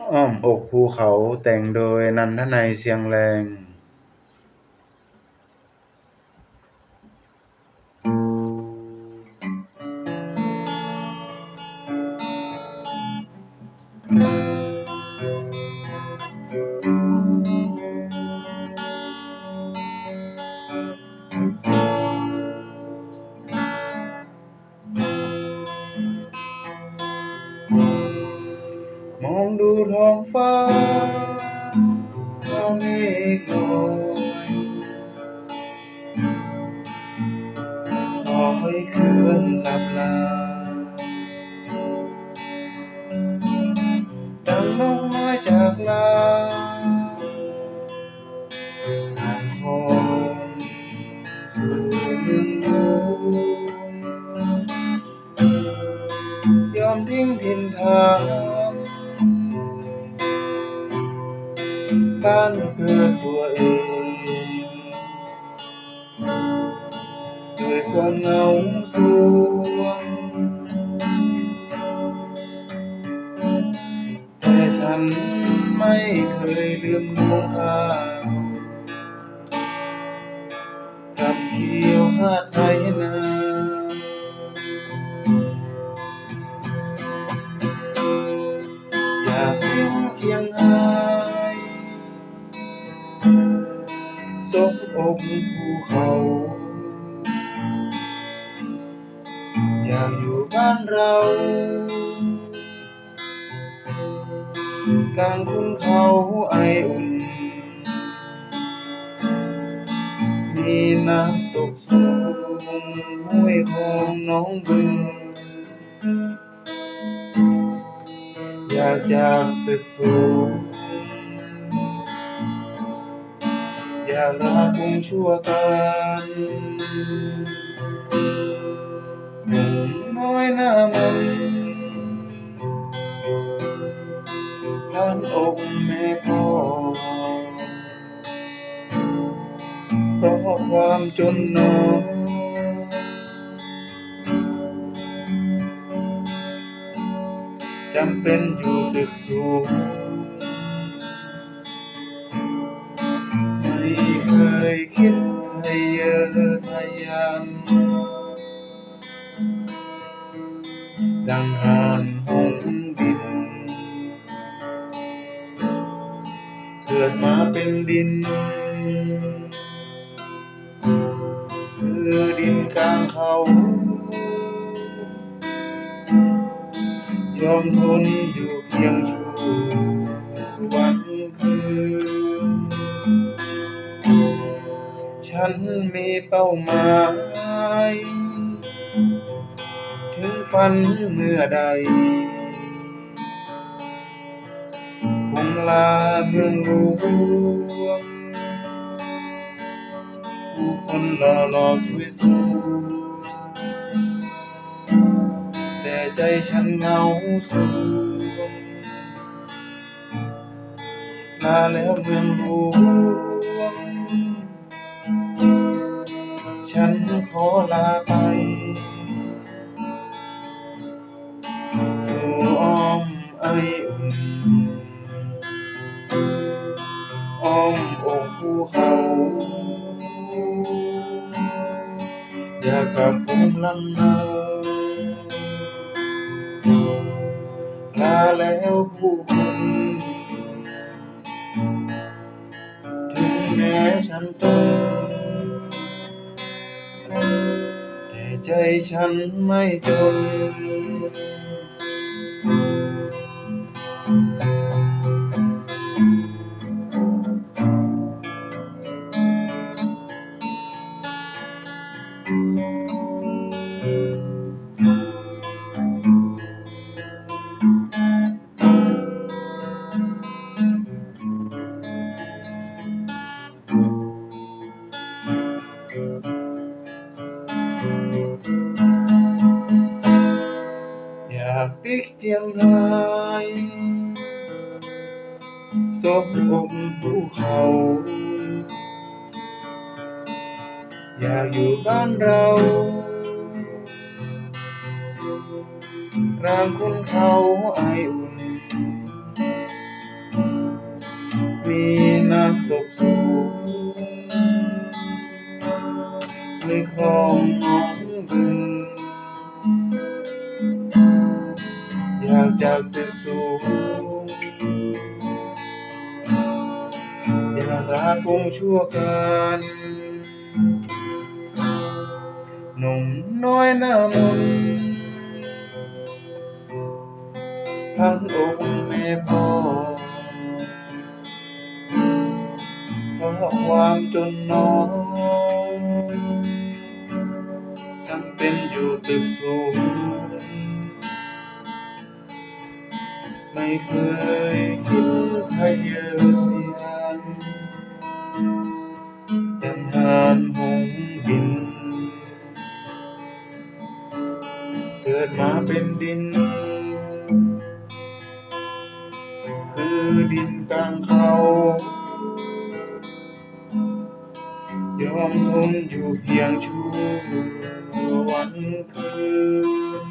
อ้อมอกภูเขาแต่งโดยนันทนัยเสียงแรงม ฟ้าท้องเมฆลอยลอยเคลื่อนหลับลา บ้านเพื่อตัวเองด้วยความเหงาสวงแต่ฉันไม่เคยลืมน้องข้าวกับเขียวหาดไทยนา บภูเขา อยากอยู่บ้านเรากลางคุณเขาไออุ่น มีน้ำตกสูงห้วยคลองน้องบึง อยากจากตึกสูง อยากลาคงชั่วกันหนุ่มน้อยหน้ามันต์พลันอกแม่พ่อเพราะความจนน้อยจำเป็นอยู่ตึกสูง ยอะพยายามดังหานหงบิน เกิดมาเป็นดิน คือดินกลางเขา ยอมทนอยู่เพียงชั่ว ฉันมีเป้าหมาย ถึงฝันเมื่อใด คงลาเมืองหลวงผู้คนหล่อหล่อสวยสวยแต่ใจฉันเหงาสวงลาแล้วเมืองหลวง ฉันขอลาไป สู่อ้อมไออุ่นอ้อมอกภูเขา อยากกลับภูมิลำเนาลาแล้วผู้คนถึงแม้ฉันจนแใจฉันไม่จนอย ปิ๊กเทียงไฮ้สมอกผู้เขา อยากอยู่บ้านเรา กลางคุณเขาไออุ่น มีน้ำตกสูงในคลองน้องบึง จากตึกสูงอย่ารักคงชั่วกันหนุ่มน้อยหน้ามนต์พังองค์แม่พ่อเพราะความจนน้อยจำเป็นอยู่ตึกสูง เคยคิดทะเยอทะยานเป็นหานหงบิน เกิดมาเป็นดิน คือดินกลางเขายอมทนอยู่เพียงชั่ววันคืน